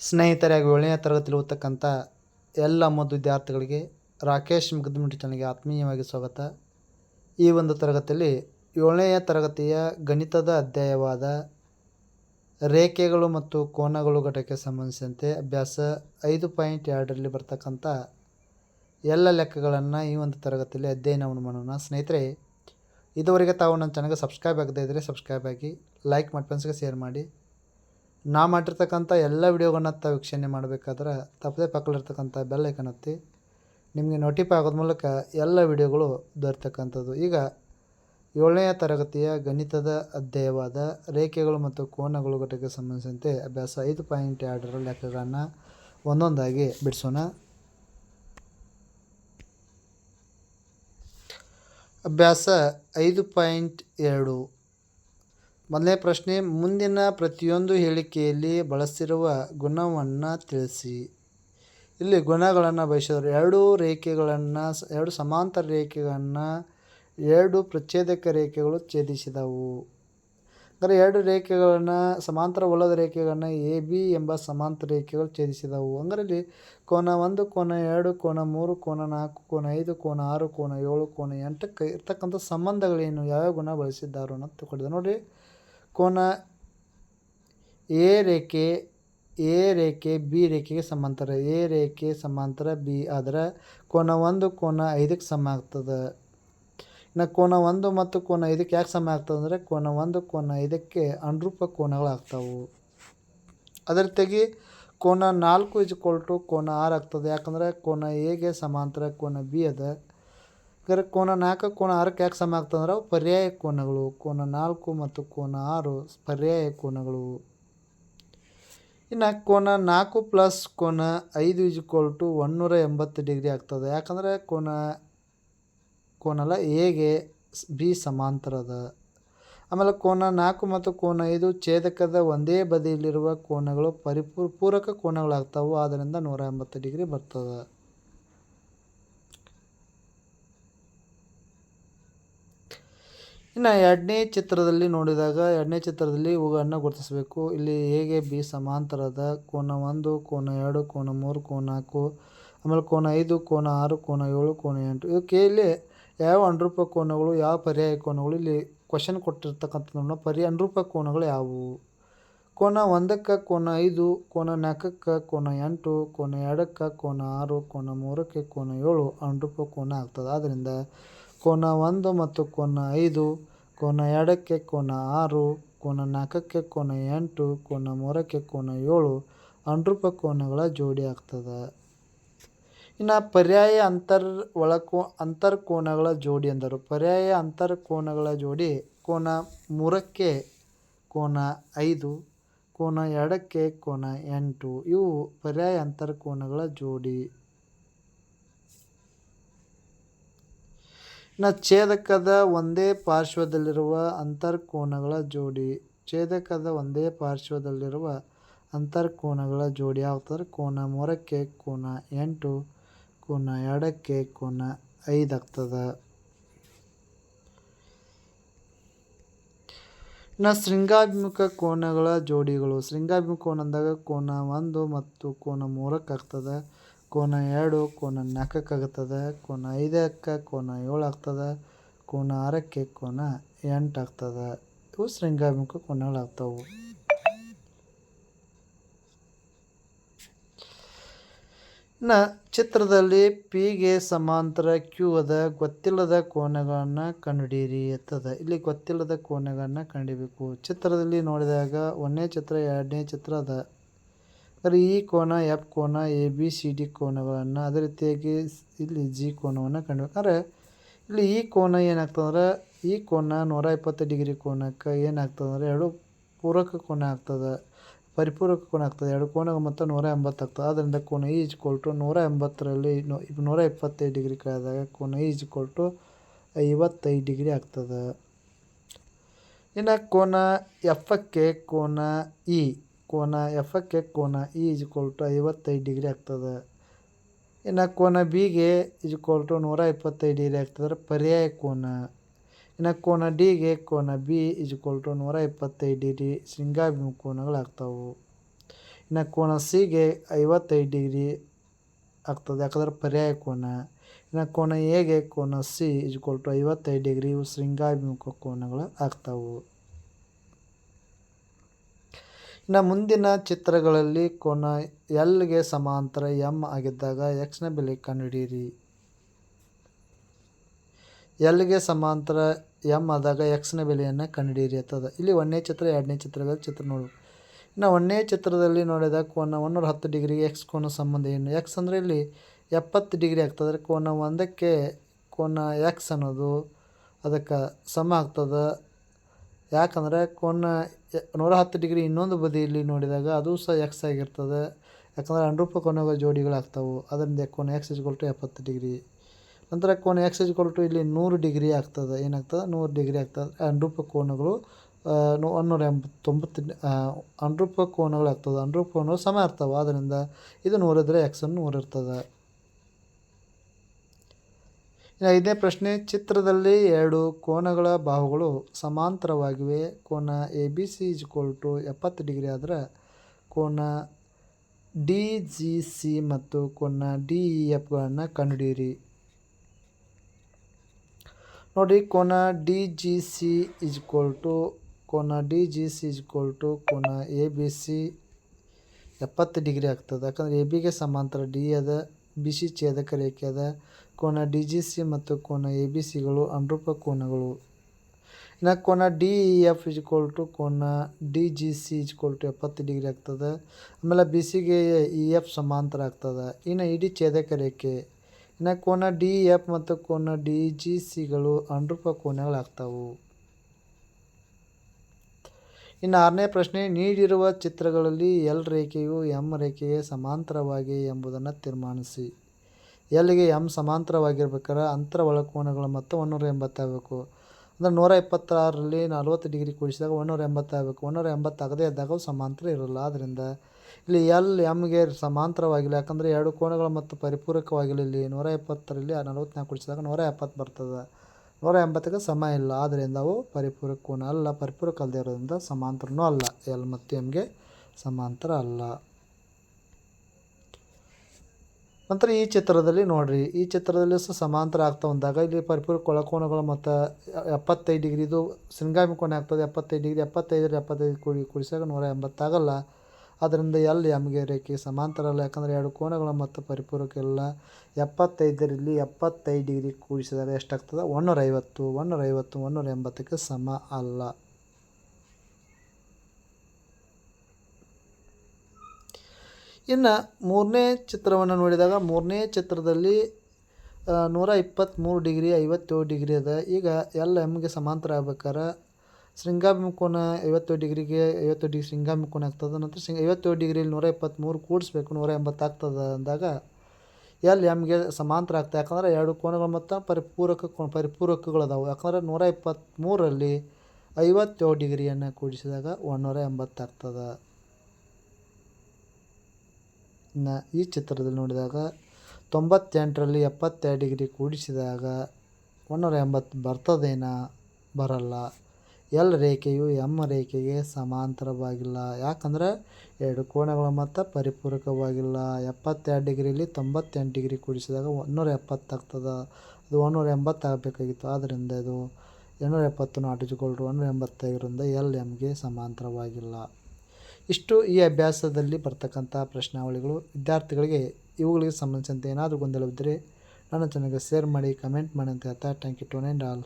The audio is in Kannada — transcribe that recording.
ಸ್ನೇಹಿತರಾಗಿ ಏಳನೇ ತರಗತಿಯಲ್ಲಿ ಓದ್ತಕ್ಕಂಥ ಎಲ್ಲ ಮೊದಲು ವಿದ್ಯಾರ್ಥಿಗಳಿಗೆ ರಾಕೇಶ್ ಮುಗ್ದಮಿಟಿ ಚಾನಲ್ಗೆ ಆತ್ಮೀಯವಾಗಿ ಸ್ವಾಗತ. ಈ ಒಂದು ತರಗತಿಯಲ್ಲಿ ಏಳನೆಯ ತರಗತಿಯ ಗಣಿತದ ಅಧ್ಯಾಯವಾದ ರೇಖೆಗಳು ಮತ್ತು ಕೋನಗಳು ಘಟಕಕ್ಕೆ ಸಂಬಂಧಿಸಿದಂತೆ ಅಭ್ಯಾಸ ಐದು ಪಾಯಿಂಟ್ ಎರಡರಲ್ಲಿ ಬರ್ತಕ್ಕಂಥ ಎಲ್ಲ ಲೆಕ್ಕಗಳನ್ನು ಈ ಒಂದು ತರಗತಿಯಲ್ಲಿ ಅಧ್ಯಯನವನ್ನು ಮಾಡೋಣ ಸ್ನೇಹಿತರೆ, ಇದುವರೆಗೆ ತಾವು ನನ್ನ ಚಾನಲ್ಗೆ ಸಬ್ಸ್ಕ್ರೈಬ್ ಆಗದೇ ಇದ್ದರೆ ಸಬ್ಸ್ಕ್ರೈಬ್ ಆಗಿ, ಲೈಕ್ ಮಾಡಿ ಫ್ರೆಂಡ್ಸ್ಗೆ ಶೇರ್ ಮಾಡಿ. ನಾ ಮಾಡಿರ್ತಕ್ಕಂಥ ಎಲ್ಲ ವೀಡಿಯೋಗಳನ್ನ ತಾವು ವೀಕ್ಷಣೆ ಮಾಡಬೇಕಾದ್ರೆ ತಪ್ಪದೆ ಪಕ್ಕಲಿರ್ತಕ್ಕಂಥ ಬೆಲ್ ಐಕನ್ ಒತ್ತಿ, ನಿಮಗೆ ನೋಟಿಫೈ ಆಗೋದ ಮೂಲಕ ಎಲ್ಲ ವಿಡಿಯೋಗಳು ದೊರೆತಕ್ಕಂಥದ್ದು. ಈಗ ಏಳನೆಯ ತರಗತಿಯ ಗಣಿತದ ಅಧ್ಯಾಯವಾದ ರೇಖೆಗಳು ಮತ್ತು ಕೋನಗಳು ಘಟಕಕ್ಕೆ ಸಂಬಂಧಿಸಿದಂತೆ ಅಭ್ಯಾಸ ಐದು ಪಾಯಿಂಟ್ ಎರಡರ ಲೆಕ್ಕಗಳನ್ನು ಒಂದೊಂದಾಗಿ ಬಿಡಿಸೋಣ. ಅಭ್ಯಾಸ ಐದು ಪಾಯಿಂಟ್ ಎರಡು. ಮೊದಲನೇ ಪ್ರಶ್ನೆ, ಮುಂದಿನ ಪ್ರತಿಯೊಂದು ಹೇಳಿಕೆಯಲ್ಲಿ ಬಳಸಿರುವ ಗುಣವನ್ನು ತಿಳಿಸಿ. ಇಲ್ಲಿ ಗುಣಗಳನ್ನು ಬಯಸಿದರು ಎರಡು ರೇಖೆಗಳನ್ನು, ಎರಡು ಸಮಾಂತರ ರೇಖೆಗಳನ್ನು, ಎರಡು ಪ್ರಚ್ಛೇದಕ ರೇಖೆಗಳು ಛೇದಿಸಿದವು. ಅಂದರೆ ಎರಡು ರೇಖೆಗಳನ್ನು ಸಮಾಂತರವಲ್ಲದ ರೇಖೆಗಳನ್ನು ಎ, ಬಿ ಎಂಬ ಸಮಾಂತರ ರೇಖೆಗಳು ಛೇದಿಸಿದವು. ಅಂದರೆ ಇಲ್ಲಿ ಕೋನ ಒಂದು, ಕೋನ ಎರಡು, ಕೋನ ಮೂರು, ಕೋನ ನಾಲ್ಕು, ಕೋನ ಐದು, ಕೋನ ಆರು, ಕೋನ ಏಳು, ಕೋನ ಎಂಟಕ್ಕೆ ಇರ್ತಕ್ಕಂಥ ಸಂಬಂಧಗಳೇನು, ಯಾವ್ಯಾವ ಗುಣ ಬಳಸಿದ್ದಾರೋ ಅಂತ ತಿಳ್ಕೊಂಡಿದ್ದೆ ನೋಡಿರಿ. ಕೋನ ಎ ರೇಖೆ ಎ ರೇಖೆ, ಬಿ ರೇಖೆಗೆ ಸಮಾಂತರ. ಎ ರೇಖೆ ಸಮಾಂತರ, ಬಿ ಆದರೆ ಕೋನ ಒಂದು, ಕೋನ ಐದಕ್ಕೆ ಸಮ ಆಗ್ತದೆ. ಇನ್ನು ಕೋನ ಒಂದು ಮತ್ತು ಕೋನ ಐದಕ್ಕೆ ಯಾಕೆ ಸಮ ಆಗ್ತದೆ ಅಂದರೆ ಕೋನ ಒಂದು, ಕೋನ ಐದಕ್ಕೆ ಅನುರೂಪ ಕೋನಗಳಾಗ್ತಾವು. ಅದರ ತೆಗಿ ಕೋನ ನಾಲ್ಕು ಇಸ್ ಟು ಕೋನ ಆರು ಆಗ್ತದೆ. ಯಾಕಂದರೆ ಕೋನ ಎಗೆ ಸಮಾಂತರ, ಕೋನ ಬಿ ಅದ. ಹಾಗಾದ್ರೆ ಕೋನ ನಾಲ್ಕು, ಕೋನ ಆರಕ್ಕೆ ಯಾಕೆ ಸಮ ಆಗ್ತದೆ ಅವು ಪರ್ಯಾಯ ಕೋನಗಳು. ಕೋನ ನಾಲ್ಕು ಮತ್ತು ಕೋನ ಆರು ಪರ್ಯಾಯ ಕೋನಗಳು. ಇನ್ನು ಕೋನ ನಾಲ್ಕು ಪ್ಲಸ್ ಕೋನ ಐದು ಇಸ್ ಟು ಒನ್ನೂರ ಎಂಬತ್ತು ಡಿಗ್ರಿ ಆಗ್ತದೆ. ಯಾಕಂದರೆ ಕೋನ ಕೋನಲ್ಲ ಎಗೆ ಬಿ ಸಮಾಂತರದ. ಆಮೇಲೆ ಕೋನ ನಾಲ್ಕು ಮತ್ತು ಕೋನ ಐದು ಛೇದಕದ ಒಂದೇ ಬದಿಯಲ್ಲಿರುವ ಕೋನಗಳು ಪರಿಪೂರ್ ಪೂರಕ ಕೋನಗಳಾಗ್ತವೆ. ಆದ್ದರಿಂದ ನೂರ ಎಂಬತ್ತು ಡಿಗ್ರಿ ಬರ್ತದೆ. ಇನ್ನು ಎರಡನೇ ಚಿತ್ರದಲ್ಲಿ ನೋಡಿದಾಗ, ಎರಡನೇ ಚಿತ್ರದಲ್ಲಿ ಇವುಗಳನ್ನು ಗುರುತಿಸಬೇಕು. ಇಲ್ಲಿ ಹೇಗೆ ಬಿ ಸಮಾಂತರದ ಕೋನ ಒಂದು, ಕೋನ ಎರಡು, ಕೋನ ಮೂರು, ಕೋನ ನಾಲ್ಕು, ಆಮೇಲೆ ಕೋನ ಐದು, ಕೋನ ಆರು, ಕೋನ ಏಳು, ಕೋನ ಎಂಟು. ಇವಕ್ಕೆ ಇಲ್ಲಿ ಯಾವ ಅನುರೂಪ ಕೋನಗಳು, ಯಾವ ಪರ್ಯಾಯ ಕೋನಗಳು ಇಲ್ಲಿ ಕ್ವಶನ್ ಕೊಟ್ಟಿರ್ತಕ್ಕಂಥದ್ದು ಪರ್ಯಾಯ ಅನುರೂಪ ಕೋನಗಳು ಯಾವುವು? ಕೋನ ಒಂದಕ್ಕೆ ಕೋನ ಐದು, ಕೋನ ನಾಲ್ಕಕ್ಕೆ ಕೋನ ಎಂಟು, ಕೋನ ಎರಡಕ್ಕೆ ಕೋನ ಆರು, ಕೋನ ಮೂರಕ್ಕೆ ಕೋನ ಏಳು ಅನುರೂಪ ಕೋನ ಆಗ್ತದೆ. ಆದ್ದರಿಂದ ಕೋನ ಒಂದು ಮತ್ತು ಕೋನ ಐದು, ಕೋನ ಎರಡಕ್ಕೆ ಕೋನ ಆರು, ಕೋನ ನಾಲ್ಕಕ್ಕೆ ಕೋನ ಎಂಟು, ಕೋನ ಮೂರಕ್ಕೆ ಕೋನ ಏಳು ಅನುರೂಪ ಕೋನಗಳ ಜೋಡಿ ಆಗ್ತದೆ. ಇನ್ನು ಪರ್ಯಾಯ ಅಂತರ್ ಒಳಕೋ ಅಂತರ್ಕೋನಗಳ ಜೋಡಿ ಅಂದರು. ಪರ್ಯಾಯ ಅಂತರ್ಕೋನಗಳ ಜೋಡಿ ಕೋನ ಮೂರಕ್ಕೆ ಕೋನ ಐದು, ಕೋನ ಎರಡಕ್ಕೆ ಕೋನ ಎಂಟು ಇವು ಪರ್ಯಾಯ ಅಂತರ್ಕೋನಗಳ ಜೋಡಿ. ಇನ್ನು ಛೇದಕದ ಒಂದೇ ಪಾರ್ಶ್ವದಲ್ಲಿರುವ ಅಂತರ್ಕೋನಗಳ ಜೋಡಿ. ಛೇದಕದ ಒಂದೇ ಪಾರ್ಶ್ವದಲ್ಲಿರುವ ಅಂತರ್ಕೋನಗಳ ಜೋಡಿ. ಯಾವ್ತಂದ್ರೆ ಕೋನ ಮೂರಕ್ಕೆ ಕೋನ, ಎಂಟು ಕೋನ, ಎರಡಕ್ಕೆ ಕೋನ, ಐದು ಆಗ್ತದೆ. ಇನ್ನು ಶೃಂಗಾಭಿಮುಖ ಕೋನಗಳ ಜೋಡಿಗಳು. ಶೃಂಗಾಭಿಮುಖ ಕೋನ ಅಂದಾಗ ಕೋನ ಒಂದು ಮತ್ತು ಕೋನ ಮೂರಕ್ಕೆ ಆಗ್ತದೆ. ಕೋನ ಎರಡು, ಕೋನ ನಾಲ್ಕಕ್ಕೆ ಆಗ್ತದೆ ಕೋನ ಐದಕ್ಕೆ, ಕೋನ ಏಳು ಆಗ್ತದೆ, ಕೋನ ಆರಕ್ಕೆ ಕೋನ ಎಂಟು ಆಗ್ತದೆ. ಇವು ಶೃಂಗಾಭಿಮುಖ ಕೋನಗಳಾಗ್ತವೆ. ಇನ್ನು ಚಿತ್ರದಲ್ಲಿ ಪಿಗೆ ಸಮಾಂತರ ಕ್ಯೂ ಅದ, ಗೊತ್ತಿಲ್ಲದ ಕೋನಗಳನ್ನು ಕಂಡುಹಿಡಿಯಿರಿ ಎತ್ತದ. ಇಲ್ಲಿ ಗೊತ್ತಿಲ್ಲದ ಕೋನಗಳನ್ನು ಕಂಡುಹಿಡಿಬೇಕು ಚಿತ್ರದಲ್ಲಿ ನೋಡಿದಾಗ ಒಂದನೇ ಚಿತ್ರ, ಎರಡನೇ ಚಿತ್ರ ಅದ. ಅಂದರೆ ಈ ಕೋನ ಎಫ್ ಕೋನ ಎ ಬಿ ಸಿ ಡಿ ಕೋನಗಳನ್ನು ಅದೇ ರೀತಿಯಾಗಿ ಇಲ್ಲಿ ಜಿ ಕೋನವನ್ನು ಕಂಡುಬೇಕಂದ್ರೆ ಇಲ್ಲಿ ಈ ಕೋನ ಏನಾಗ್ತದಂದ್ರೆ ಈ ಕೋನ ನೂರ ಇಪ್ಪತ್ತು ಡಿಗ್ರಿ ಕೋನಕ್ಕೆ ಏನಾಗ್ತದಂದ್ರೆ ಎರಡು ಪೂರಕ ಕೋನ ಆಗ್ತದೆ, ಪರಿಪೂರಕ ಕೋನ ಆಗ್ತದೆ. ಎರಡು ಕೋನ ಮತ್ತು ನೂರ ಎಂಬತ್ತು ಆಗ್ತದೆ. ಆದ್ದರಿಂದ ಕೋನ ಈಜ್ ಟು ನೂರ ಎಂಬತ್ತರಲ್ಲಿ ನೂರ ಇಪ್ಪತ್ತೈದು ಡಿಗ್ರಿ ಕಳೆದಾಗ ಕೋನ ಈಜ್ ಇಸ್ ಟು ಐವತ್ತೈದು ಡಿಗ್ರಿ ಆಗ್ತದೆ. ಇನ್ನು ಕೋನ ಎಫಕ್ಕೆ ಕೋನ ಇ ಕೋನ ಎಫಕ್ಕೆ ಕೋನ ಇ ಇಸ್ ಟು ಐವತ್ತೈದು ಡಿಗ್ರಿ ಆಗ್ತದೆ. ಇನ್ನು ಕೋನ ಬಿಗೆ ಇಸ್ ಟು ನೂರ ಇಪ್ಪತ್ತೈದು ಡಿಗ್ರಿ ಆಗ್ತದ್ರೆ ಪರ್ಯಾಯ ಕೋನ. ಇನ್ನು ಕೋನ ಡಿಗೆ ಕೋನ ಬಿ ಇಸ್ ಟು ನೂರ ಇಪ್ಪತ್ತೈದು ಡಿಗ್ರಿ ಶೃಂಗಾಭಿಮುಖ ಕೋನಗಳಾಗ್ತಾವು. ಇನ್ನು ಕೋನ ಸಿಗೆ ಐವತ್ತೈದು ಡಿಗ್ರಿ ಆಗ್ತದೆ. ಯಾಕಂದ್ರೆ ಪರ್ಯಾಯ ಕೋನ. ಇನ್ನು ಕೋನ ಎಗೆ ಕೋನ ಸಿ ಇಜ್ಕೊಲ್ ಟು ಐವತ್ತೈದು ಡಿಗ್ರಿ ಇವು ಶೃಂಗಾಭಿಮುಖ ಕೋನಗಳು ಆಗ್ತಾವು ಇನ್ನು ಮುಂದಿನ ಚಿತ್ರಗಳಲ್ಲಿ ಕೋನ ಎಲ್ಗೆ ಸಮಾಂತರ ಎಂ ಆಗಿದ್ದಾಗ ನ ಬೆಲೆ ಕಂಡುಹಿಡಿಯಿರಿ. ಎಲ್ಗೆ ಸಮಾಂತರ ಎಂ ಆದಾಗ ಎಕ್ಸ್ನ ಬೆಲೆಯನ್ನು ಕಂಡುಹಿಡಿಯಿರಿ ಅಂತದ ಇಲ್ಲಿ ಒಂದನೇ ಚಿತ್ರ, ಎರಡನೇ ಚಿತ್ರಗಳ ಚಿತ್ರ ನೋಡು. ಇನ್ನು ಒಂದನೇ ಚಿತ್ರದಲ್ಲಿ ನೋಡಿದಾಗ ಕೋನ ಒಂದೂರ ಹತ್ತು ಡಿಗ್ರಿಗೆ ಎಕ್ಸ್ ಕೋನ ಸಂಬಂಧ ಏನು? ಎಕ್ಸ್ ಅಂದರೆ ಇಲ್ಲಿ ಎಪ್ಪತ್ತು ಡಿಗ್ರಿ ಆಗ್ತದೆ. ಕೋನ ಒಂದಕ್ಕೆ ಕೋನ ಎಕ್ಸ್ ಅನ್ನೋದು ಅದಕ್ಕೆ ಸಮ ಆಗ್ತದೆ. ಯಾಕಂದರೆ ಕೋನ ನೂರ ಹತ್ತು ಡಿಗ್ರಿ ಇನ್ನೊಂದು ಬದಿಯಲ್ಲಿ ನೋಡಿದಾಗ ಅದು ಸಹ ಎಕ್ಸ್ ಆಗಿರ್ತದೆ. ಯಾಕಂದರೆ ಅನುರೂಪ ಕೋನಗಳ ಜೋಡಿಗಳಾಗ್ತಾವೆ. ಅದರಿಂದ ಕೋನ ಎಕ್ಸ್ ಟು ಎಪ್ಪತ್ತು ಡಿಗ್ರಿ. ನಂತರ ಕೋನ ಎಕ್ಸ್ ಇಸ್ಕೊಲ್ ಟು ಇಲ್ಲಿ ನೂರು ಡಿಗ್ರಿ ಆಗ್ತದೆ. ಏನಾಗ್ತದೆ? ನೂರು ಡಿಗ್ರಿ ಆಗ್ತದೆ. ಅನುರೂಪ ಕೋನಗಳು ಒಂದೂರ ಎಂಬತ್ತೊಂಬತ್ತು ಅನುರೂಪ ಕೋನಗಳು ಆಗ್ತದೆ ಅನುರೂಪ ಕೋನಗಳು ಸಮ ಇರ್ತವೆ ಆದ್ದರಿಂದ ಇದು ನೂರಿದ್ರೆ ಎಕ್ಸನ್ನು ನೂರು ಇರ್ತದೆ. ಇನ್ನು ಐದನೇ ಪ್ರಶ್ನೆ, ಚಿತ್ರದಲ್ಲಿ ಎರಡು ಕೋನಗಳ ಬಾಹುಗಳು ಸಮಾಂತರವಾಗಿವೆ. ಕೋನ A B C is equal to ಎಪ್ಪತ್ತು ಡಿಗ್ರಿ ಆದ್ರೆ ಕೋನ ಡಿ ಜಿ ಸಿ ಮತ್ತು ಕೋನ ಡಿ ಇ ಎಫ್ಗಳನ್ನು ಕಂಡುಹಿಡಿಯಿರಿ. ನೋಡಿ, ಕೋನ D G C is equal to ಕೋನ D G C is equal to ಕೋನ ಎ ಬಿ ಸಿ ಎಪ್ಪತ್ತು ಡಿಗ್ರಿ ಆಗ್ತದೆ. ಯಾಕಂದರೆ ಎ ಬಿಗೆ ಸಮಾಂತರ ಡಿ ಅದ ಬಿ ಸಿ ಛೇದಕ ರೇಖೆ ಅದ. ಕೋನ ಡಿ ಜಿ ಸಿ ಮತ್ತು ಕೋನ ಎ ಬಿ ಸಿಗಳು ಅನುರೂಪ ಕೋನಗಳು. ಇನ್ನು ಕೋನ D E F is equal to ಕೋನ D G C is equal to ಎಪ್ಪತ್ತು ಡಿಗ್ರಿ ಆಗ್ತದೆ. ಆಮೇಲೆ ಬಿ ಸಿಗೆ ಇ ಎಫ್ ಸಮಾಂತರ ಆಗ್ತದೆ. ಇನ್ನು ಇಡೀ ಛೇದಕ ರೇಖೆ. ಇನ್ನು ಕೋನ ಡಿ ಎಫ್ ಮತ್ತು ಕೋನ ಡಿ ಜಿ ಸಿಗಳು ಅನುರೂಪ ಕೋನಗಳಾಗ್ತಾವು. ಇನ್ನು ಆರನೇ ಪ್ರಶ್ನೆ, ನೀಡಿರುವ ಚಿತ್ರಗಳಲ್ಲಿ ಎಲ್ ರೇಖೆಯು ಎಂ ರೇಖೆಗೆ ಸಮಾಂತರವಾಗಿ ಎಂಬುದನ್ನು ತೀರ್ಮಾನಿಸಿ. ಎಲ್ಗೆ ಎಂ ಸಮಾಂತರವಾಗಿರ್ಬೇಕಾದ್ರೆ ಅಂತರ ಒಳಕೋನಗಳ ಮೊತ್ತ ಒಂದೂರ ಎಂಬತ್ತಾಗಬೇಕು ಅಂದರೆ ನೂರ ಇಪ್ಪತ್ತಾರರಲ್ಲಿ ನಲ್ವತ್ತು ಡಿಗ್ರಿ ಕೂಡಿಸಿದಾಗ ಒಂದೂರ ಎಂಬತ್ತಾಗಬೇಕು ಒಂದೂರ ಎಂಬತ್ತಾಗದೇ ಇದ್ದಾಗ ಸಮಾಂತರ ಇರೋಲ್ಲ. ಆದ್ದರಿಂದ ಇಲ್ಲಿ ಎಲ್ ಎಮ್ಗೆ ಸಮಾಂತರವಾಗಿಲ್ಲ. ಯಾಕಂದರೆ ಎರಡು ಕೋನಗಳ ಮತ್ತು ಪರಿಪೂರಕವಾಗಿಲ್ಲ. ಇಲ್ಲಿ ನೂರ ಇಪ್ಪತ್ತರಲ್ಲಿ ಆ ನಲವತ್ತ್ನಾಲ್ಕು ಕೂಡಿಸಿದಾಗ ನೂರ ಎಪ್ಪತ್ತು ಬರ್ತದೆ. ನೂರ ಎಂಬತ್ತಕ್ಕೆ ಸಮ ಇಲ್ಲ. ಆದ್ದರಿಂದ ಅವು ಪರಿಪೂರಕ ಕೋನ ಅಲ್ಲ. ಪರಿಪೂರಕ ಅಲ್ಲದೆ ಇರೋದ್ರಿಂದ ಸಮಾಂತರನೂ ಅಲ್ಲ. ಎಲ್ ಮತ್ತು ಎಮ್ಗೆ ಸಮಾಂತರ ಅಲ್ಲ. ನಂತರ ಈ ಚಿತ್ರದಲ್ಲಿ ನೋಡ್ರಿ, ಈ ಚಿತ್ರದಲ್ಲಿ ಸಹ ಸಮಾಂತರ ಆಗ್ತಾ ಬಂದಾಗ ಇಲ್ಲಿ ಪರಿಪೂರಕ ಕೊಳಕೋಣಗಳು ಮತ್ತು ಎಪ್ಪತ್ತೈದು ಡಿಗ್ರಿದು ಶೃಂಗಾಮಿ ಕೋಣೆ ಆಗ್ತದೆ. ಎಪ್ಪತ್ತೈದು ಡಿಗ್ರಿ ಎಪ್ಪತ್ತೈದರ ಎಪ್ಪತ್ತೈದು ಕೂಡಿ ಕುಡಿಸಾಗ ನೂರ ಎಂಬತ್ತಾಗಲ್ಲ. ಅದರಿಂದ ಎಲ್ಲಿ ಎಮ್ಗೆ ರೇಖೆ ಸಮಾಂತರ ಅಲ್ಲ, ಯಾಕಂದರೆ ಎರಡು ಕೋನಗಳು ಮತ್ತು ಪರಿಪೂರಕ್ಕೆಲ್ಲ ಎಪ್ಪತ್ತೈದರಲ್ಲಿ ಎಪ್ಪತ್ತೈದು ಡಿಗ್ರಿ ಕೂಡಿಸಿದಾಗ ಎಷ್ಟಾಗ್ತದೆ? ಒನ್ನೂರೈವತ್ತು ಒನ್ನೂರೈವತ್ತು ಒನ್ನೂರ ಎಂಬತ್ತಕ್ಕೆ ಸಮ ಅಲ್ಲ. ಇನ್ನು ಮೂರನೇ ಚಿತ್ರವನ್ನು ನೋಡಿದಾಗ ಮೂರನೇ ಚಿತ್ರದಲ್ಲಿ ನೂರ ಇಪ್ಪತ್ತ್ಮೂರು ಡಿಗ್ರಿ ಐವತ್ತೇಳು ಡಿಗ್ರಿ ಅದ. ಈಗ ಎಲ್ ಎಮ್ಗೆ ಸಮಾಂತರ ಆಗ್ಬೇಕಾರೆ. ಶೃಂಗಾಭಿಮುಖೋನ ಐವತ್ತೇಳು ಡಿಗ್ರಿಗೆ ಐವತ್ತು ಡಿಗ್ರಿ ಶೃಂಗಾಭಿಮುಖೋನ ಆಗ್ತದೆ. ನಂತರ ಶೃಂಗ, ಐವತ್ತೇಳು ಡಿಗ್ರಿಯಲ್ಲಿ ನೂರ ಇಪ್ಪತ್ತ್ಮೂರು ಕೂಡಿಸ್ಬೇಕು, ನೂರ ಎಂಬತ್ತು ಆಗ್ತದೆ ಅಂದಾಗ ಎಲ್ ಎಮ್ಗೆ ಸಮಾಂತರ ಆಗ್ತದೆ. ಯಾಕಂದರೆ ಎರಡು ಕೋನಗಳು ಮತ್ತು ಪರಿಪೂರಕ ಕೋನ ಪರಿಪೂರಕಗಳು ಅದಾವೆ ಯಾಕಂದರೆ ನೂರ ಇಪ್ಪತ್ತ್ಮೂರರಲ್ಲಿ ಐವತ್ತೇಳು ಡಿಗ್ರಿಯನ್ನು ಕೂಡಿಸಿದಾಗ ಒಂದೂರ ಎಂಬತ್ತಾಗ್ತದೆ. ಇನ್ನು ಈ ಚಿತ್ರದಲ್ಲಿ ನೋಡಿದಾಗ ತೊಂಬತ್ತೆಂಟರಲ್ಲಿ ಎಪ್ಪತ್ತೆರಡು ಡಿಗ್ರಿ ಕೂಡಿಸಿದಾಗ ಒಂದೂರ ಎಂಬತ್ತು ಬರ್ತದೇನಾ? ಬರಲ್ಲ. ಎಲ್ ರೇಖೆಯು ಎಂ ರೇಖೆಗೆ ಸಮಾಂತರವಾಗಿಲ್ಲ. ಯಾಕಂದರೆ ಎರಡು ಕೋನಗಳು ಮತ್ತು ಪರಿಪೂರಕವಾಗಿಲ್ಲ. ಎಪ್ಪತ್ತೆರಡು ಡಿಗ್ರಿಲಿ ತೊಂಬತ್ತೆಂಟು ಡಿಗ್ರಿ ಕೂಡಿಸಿದಾಗ ಒಂದೂರ ಎಪ್ಪತ್ತಾಗ್ತದೆ ಅದು ಒಂದೂರ ಎಂಬತ್ತು ಆಗಬೇಕಾಗಿತ್ತು. ಆದ್ದರಿಂದ ಇದು ಎರಡುನೂರ ಎಪ್ಪತ್ತು ನಾಟ್ ಒನ್ನೂರ ಎಂಬತ್ತೈದರಿಂದ ಎಲ್ ಎಮ್ಗೆ ಸಮಾಂತರವಾಗಿಲ್ಲ. ಇಷ್ಟು ಈ ಅಭ್ಯಾಸದಲ್ಲಿ ಬರ್ತಕ್ಕಂಥ ಪ್ರಶ್ನಾವಳಿಗಳು, ವಿದ್ಯಾರ್ಥಿಗಳಿಗೆ ಇವುಗಳಿಗೆ ಸಂಬಂಧಿಸಿದಂತೆ ಏನಾದರೂ ಗೊಂದಲವಿದ್ದರೆ ನನ್ನ ಚಾನಲ್ಗೆ ಸೇರ್ ಮಾಡಿ ಕಮೆಂಟ್ ಮಾಡಿ ಅಂತ ಹೇಳ್ತಾ ಟ್ಯಾಂಕ್ ಯು ಟು ಆಲ್